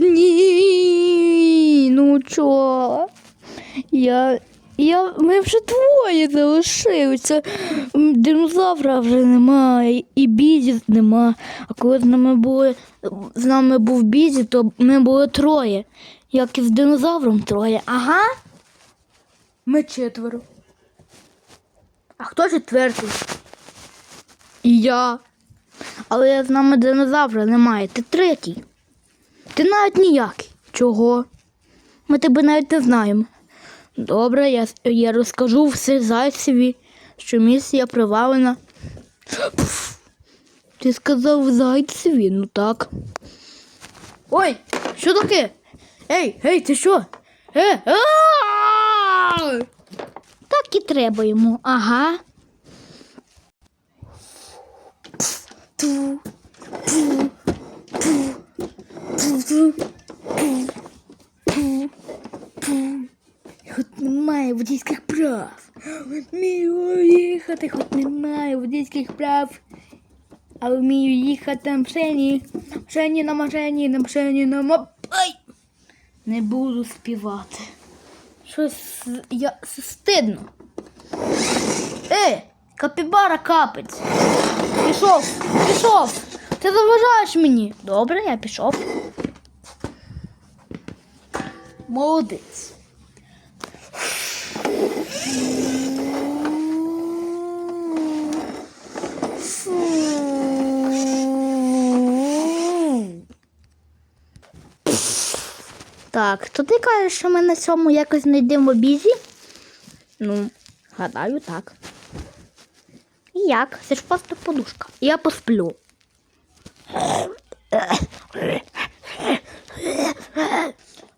Ні. Ну чо? Я. Я, ми вже двоє залишилися. Динозавра вже немає, і бізі нема. А коли з нами були, з нами був бізі, то ми були троє. Як і з динозавром троє. Ага. Ми четверо. А хто четвертий? І я. Але з нами динозавра немає. Ти третій. Ти навіть ніякий. Чого? Ми тебе навіть не знаємо. Добре, я, я розкажу все зайцеві, що місія провалена. Пф, Ти сказав зайцеві, ну так. Ой, що таке? Ей, ей, ти що? Е! Так і треба йому, ага. Ту, ту, ту, ту, ту, ту, ту. Хоч немає водійських прав. Вмію їхати, хоч немає водійських прав. А вмію їхати на машині. Машині на машині, на машині на ма... Не буду співати. Щось я стидно. Е, капібара капець. Пішов, пішов. Ти заважаєш мені. Добре, я пішов. Молодець. Так, то ти кажеш, що ми на цьому якось знайдемо бізі? Ну, гадаю, так. Як? Це ж просто подушка. Я посплю.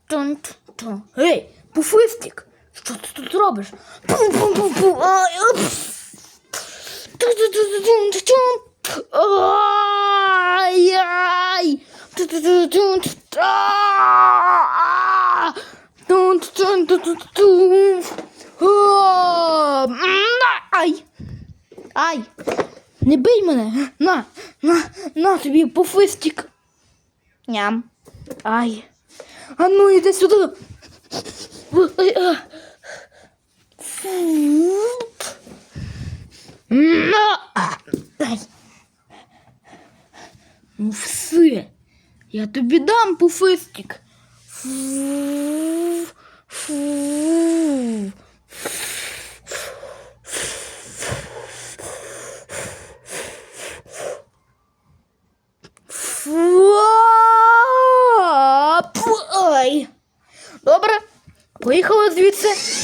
Тун-тун. Ей, пуфистик! Що ти тут робиш? Ай, Ай! Не бий мене! На! На! На тобі пуфистик! Ням! Ай! А ну іди сюди! Ай! Ну все! Я тобі дам пуфистик! Фу. Фу. Фу. Ой. Добре, поїхали звідси.